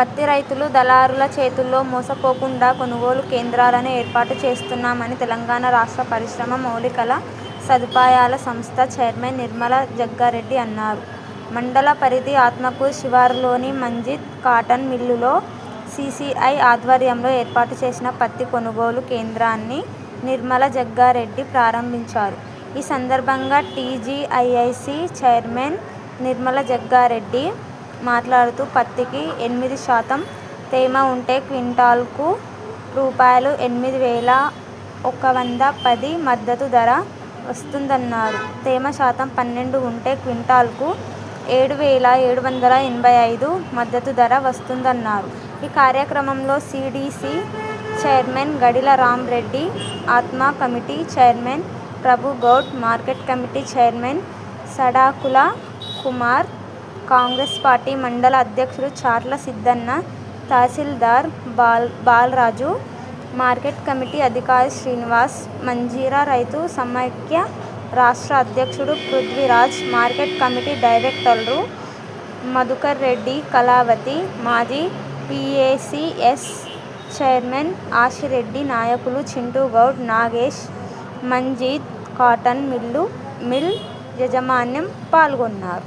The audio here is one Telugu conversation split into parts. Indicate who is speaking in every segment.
Speaker 1: పత్తి రైతులు దళారుల చేతుల్లో మోసపోకుండా కొనుగోలు కేంద్రాలను ఏర్పాటు చేస్తున్నామని తెలంగాణ రాష్ట్ర పరిశ్రమ మౌలికల సదుపాయాల సంస్థ చైర్మన్ నిర్మల జగ్గారెడ్డి అన్నారు. మండల పరిధి ఆత్మకూరు శివారులోని మంజిత్ కాటన్ మిల్లులో సీసీఐ ఆధ్వర్యంలో ఏర్పాటు చేసిన పత్తి కొనుగోలు కేంద్రాన్ని నిర్మల జగ్గారెడ్డి ప్రారంభించారు. ఈ సందర్భంగా టీజీఐఐసి చైర్మన్ నిర్మల జగ్గారెడ్డి మాట్లాడుతూ పత్తికి ఎనిమిది శాతం తేమ ఉంటే క్వింటాల్కు రూపాయలు ఎనిమిది వేల ఒక వంద పది మద్దతు ధర వస్తుందన్నారు. తేమ శాతం పన్నెండు ఉంటే క్వింటాల్కు ఏడు వేల ఏడు వందల ఎనభై ఐదు మద్దతు ధర వస్తుందన్నారు. ఈ కార్యక్రమంలో సీడీసీ చైర్మన్ గడిల రామ్రెడ్డి, ఆత్మ committee chairman Prabhu Goud market committee chairman Sadakula Kumar, Congress party మండల అధ్యక్షుడు చార్ల సిద్ధన్న తహసీల్దార్ బాల్ బాలరాజు మార్కెట్ కమిటీ అధికారి శ్రీనివాస్, మంజీరా రైతు సమైక్య రాష్ట్ర అధ్యక్షుడు పృథ్వీరాజ్, మార్కెట్ కమిటీ డైరెక్టర్లు మధుకర్ రెడ్డి కళావతి, మాజీ పిఏసిఎస్ చైర్మన్ ఆశిరెడ్డి, నాయకులు
Speaker 2: Chintu Goud Nagesh Manjit cotton mill mill యాజమాన్యం పాల్గొన్నారు.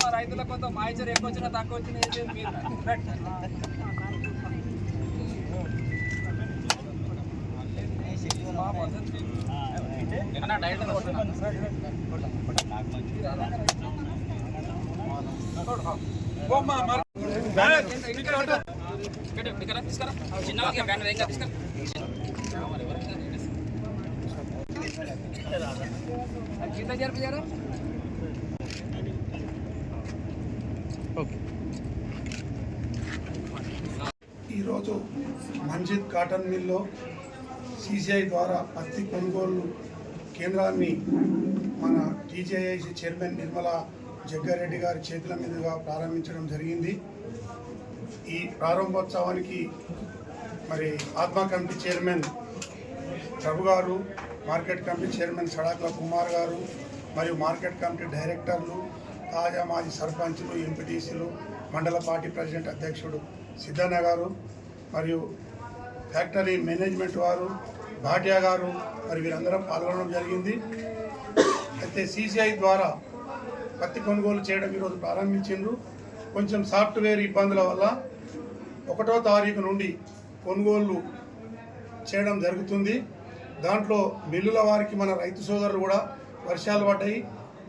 Speaker 2: మా రైతుల కొంత మాయిచర్ ఎక్కువ వచ్చిన తక్కువ వచ్చిన ఇక్కడ ఇక్కడ తీసుకురా చిన్న తీసుకురా
Speaker 3: ఈరోజు మంజిత్ కాటన్ మిల్లో సిసిఐ ద్వారా పత్తి కొనుగోలు కేంద్రాన్ని మన టీజేఐసి చైర్మన్ నిర్మలా జగ్గారెడ్డి గారి చేతుల మీదుగా ప్రారంభించడం జరిగింది. ఈ ప్రారంభోత్సవానికి మరి ఆత్మ కమిటీ చైర్మన్ ప్రభు గారు market committee chairman Sadakula Kumar గారు మరియు మార్కెట్ కమిటీ డైరెక్టర్లు తాజా మాజీ సర్పంచులు ఎంపీటీసీలు మండల పార్టీ ప్రెసిడెంట్ అధ్యక్షుడు సిద్ధన్న గారు మరియు ఫ్యాక్టరీ మేనేజ్మెంట్ వారు భాటియా గారు మరి వీరందరం పాల్గొనడం జరిగింది. అయితే సీసీఐ ద్వారా పత్తి కొనుగోలు చేయడం ఈరోజు ప్రారంభించిండ్రు. కొంచెం సాఫ్ట్వేర్ ఇబ్బందుల వల్ల ఒకటో తారీఖు నుండి కొనుగోళ్ళు చేయడం జరుగుతుంది. దాంట్లో మిల్లుల వారికి మన రైతు సోదరులు కూడా వర్షాలు పడ్డాయి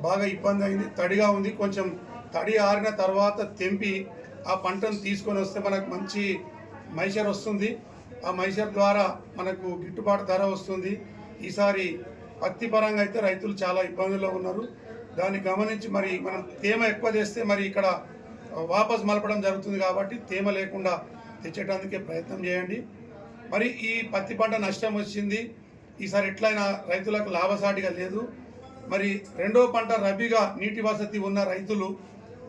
Speaker 3: బాగా ఇబ్బంది అయింది తడిగా ఉంది. కొంచెం తడి ఆరిన తర్వాత తెంపి ఆ పంటను తీసుకొని వస్తే మనకు మంచి మైషర్ వస్తుంది. ఆ మైషర్ ద్వారా మనకు గిట్టుబాటు ధర వస్తుంది. ఈసారి పత్తి పరంగా అయితే రైతులు చాలా ఇబ్బందుల్లో ఉన్నారు. దాన్ని గమనించి మరి మనం తేమ ఎక్కువ చేస్తే మరి ఇక్కడ వాపస్ మలపడం జరుగుతుంది కాబట్టి తేమ లేకుండా తెచ్చేటందుకే ప్రయత్నం చేయండి. మరి ఈ పత్తి పంట నష్టం వచ్చింది. ఈసారి ఎట్లయినా రైతులకు లాభసాటిగా లేదు. మరి రెండో పంట రబీగా నీటి వసతి ఉన్న రైతులు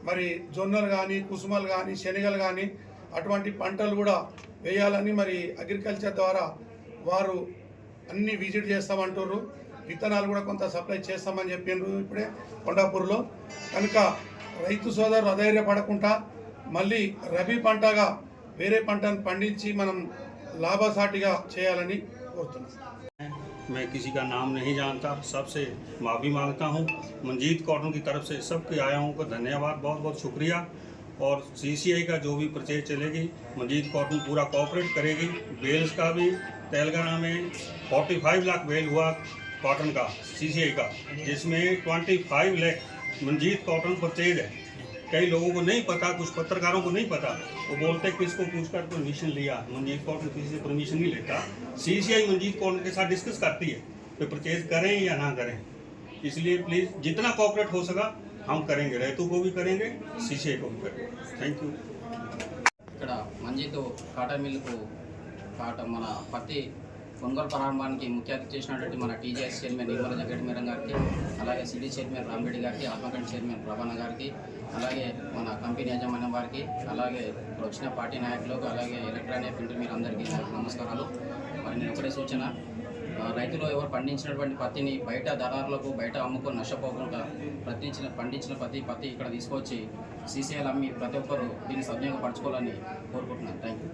Speaker 3: మరి జొన్నలు కానీ కుసుమలు కానీ శనగలు కానీ అటువంటి పంటలు కూడా వేయాలని మరి అగ్రికల్చర్ ద్వారా వారు అన్ని విజిట్ చేస్తామంటారు విత్తనాలు కూడా కొంత సప్లై చేస్తామని చెప్పిండ్రు ఇప్పుడే కొండాపూర్లో. కనుక రైతు సోదరులు అధైర్యపడకుండా మళ్ళీ రబీ పంటగా వేరే పంటను పండించి మనం లాభసాటిగా చేయాలని కోరుతున్నాం.
Speaker 4: मैं किसी का नाम नहीं जानता। सबसे माफ़ी माँगता हूँ। मंजीत कॉटन की तरफ़ से सबके आया हूँ को धन्यवाद बहुत बहुत शुक्रिया। और सीसीआई का जो भी परचेज चलेगी मंजीत कॉटन पूरा कॉपरेट करेगी। बेल्स का भी, तेलंगाना में 45 लाख बेल हुआ कॉटन का सीसीआई का, जिसमें 25 लाख मंजीत कॉटन परचेज है। कई लोगों को नहीं पता कुछ पत्रकारों को नहीं पता वो बोलते हैं किसको पूछकर परमिशन लिया मंजीत कौर किसी से परमिशन नहीं लेता सीसीआई मंजीत कौर के साथ डिस्कस करती है कि परचेज करें या ना करें इसलिए प्लीज़ जितना कोऑपरेट हो सका हम करेंगे रैतू को भी करेंगे सीसीआई को भी करेंगे थैंक यू
Speaker 5: ఇక్కడ మంజీత్ కాటన్ మిల్లుకు కాటన్ మన పత్తి కొనుగోలు ప్రారంభానికి ముఖ్య అతిథి చేసినటువంటి మన టీజీఎస్ చైర్మన్ నిర్మల జగటి గారికి అలాగే సిటీ చైర్మన్ రామరెడ్డి గారికి ఆత్మకండ్ చైర్మన్ ప్రభాన గారికి అలాగే మన కంపెనీ యాజమాన్యం వారికి అలాగే ఇప్పుడు వచ్చిన పార్టీ నాయకులకు అలాగే ఎలక్ట్రానిక్ ప్రింటర్ మీరు అందరికీ నమస్కారాలు. మరి నేను ఒకటే సూచన రైతులు ఎవరు పండించినటువంటి పత్తిని బయట దళారులకు బయట అమ్ముకొని నష్టపోకుండా ప్రతించిన పండించిన పత్తి పత్తి ఇక్కడ తీసుకొచ్చి సీసీఎల్ అమ్మి ప్రతి ఒక్కరూ దీన్ని సద్వినియోగపరచుకోవాలని కోరుకుంటున్నాను. Thank you